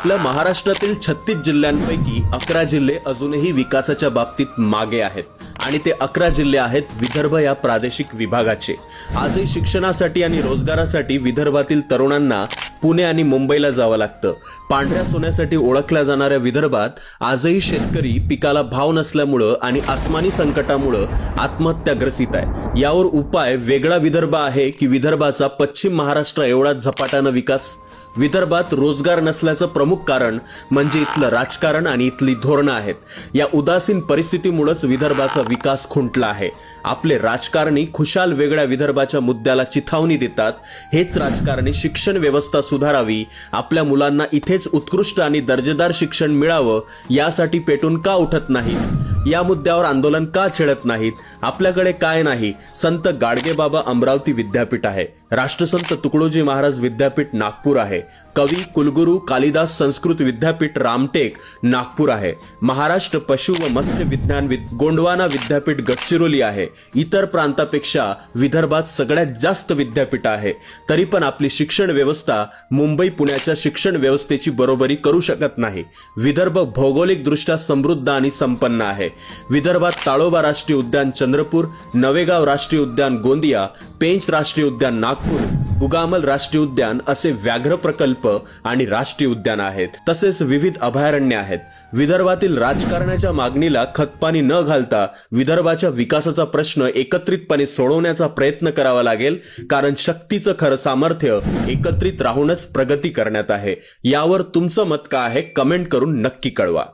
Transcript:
आपल्या महाराष्ट्रातील छत्तीस जिल्ह्यांपैकी अकरा जिल्हे अजूनही विकासाच्या बाबतीत मागे आहेत. आणि ते अकरा जिल्हे आहेत विदर्भ या प्रादेशिक विभागाचे. आजही शिक्षणासाठी आणि रोजगारासाठी विदर्भातील तरुणांना पुणे आणि मुंबईला जावं लागतं. पांढऱ्या सोन्यासाठी ओळखल्या जाणाऱ्या विदर्भात आजही शेतकरी पिकाला भाव नसल्यामुळं आणि आसमानी संकटामुळं आत्महत्याग्रसित आहे. यावर उपाय वेगळा विदर्भ आहे की विदर्भाचा पश्चिम महाराष्ट्र एवढा झपाट्यानं विकास? विदर्भात रोजगार नसल्याचं प्रमुख कारण म्हणजे इथलं राजकारण आणि इथली धोरणं आहेत. या उदासीन परिस्थितीमुळेच विदर्भाचा विकास खुंटला आहे. आपले राजकारणी खुशाल वेगळ्या विदर्भाच्या मुद्द्याला चिथावणी देतात. हेच राजकारणी शिक्षण व्यवस्था सुधारावी. आपल्या मुलांना इथेच उत्कृष्ट आणि दर्जेदार शिक्षण मिळावं यासाठी पेटून का उठत नाहीत? या मुद्द्यावर आंदोलन का छेडत नाहीत? आपल्याकडे काय नाही? संत गाडगेबाबा अमरावती विद्यापीठ आहे. राष्ट्रसंत तुकडोजी महाराज विद्यापीठ नागपूर आहे. कवी कुलगुरू कालिदास संस्कृत विद्यापीठ रामटेक नागपूर आहे. महाराष्ट्र पशु व मत्स्य विज्ञान विद- गोंडवाना विद्यापीठ गडचिरोली आहे. इतर प्रांतापेक्षा विदर्भात सगळ्यात जास्त विद्यापीठ आहे. तरी पण आपली शिक्षण व्यवस्था मुंबई पुण्याच्या शिक्षण व्यवस्थेची बरोबरी करू शकत नाही. विदर्भ भौगोलिकदृष्ट्या समृद्ध आणि संपन्न आहे. विदर्भात ताळोबा राष्ट्रीय उद्यान चंद्रपूर नवेगाव राष्ट्रीय उद्यान गोंदिया पेंच राष्ट्रीय उद्यान नागपूर गुगामल राष्ट्रीय उद्यान असे व्याघ्र प्रकल्प आणि राष्ट्रीय उद्यान आहेत. तसेच विविध अभयारण्य आहेत. विदर्भातील राजकारणाच्या मागणीला खतपाणी न घालता विदर्भाच्या विकासाचा प्रश्न एकत्रितपणे सोडवण्याचा प्रयत्न करावा लागेल कारण शक्तीचं खरं सामर्थ्य एकत्रित राहूनच प्रगती करण्यात आहे. यावर तुमचं मत काय आहे? कमेंट करून नक्की कळवा.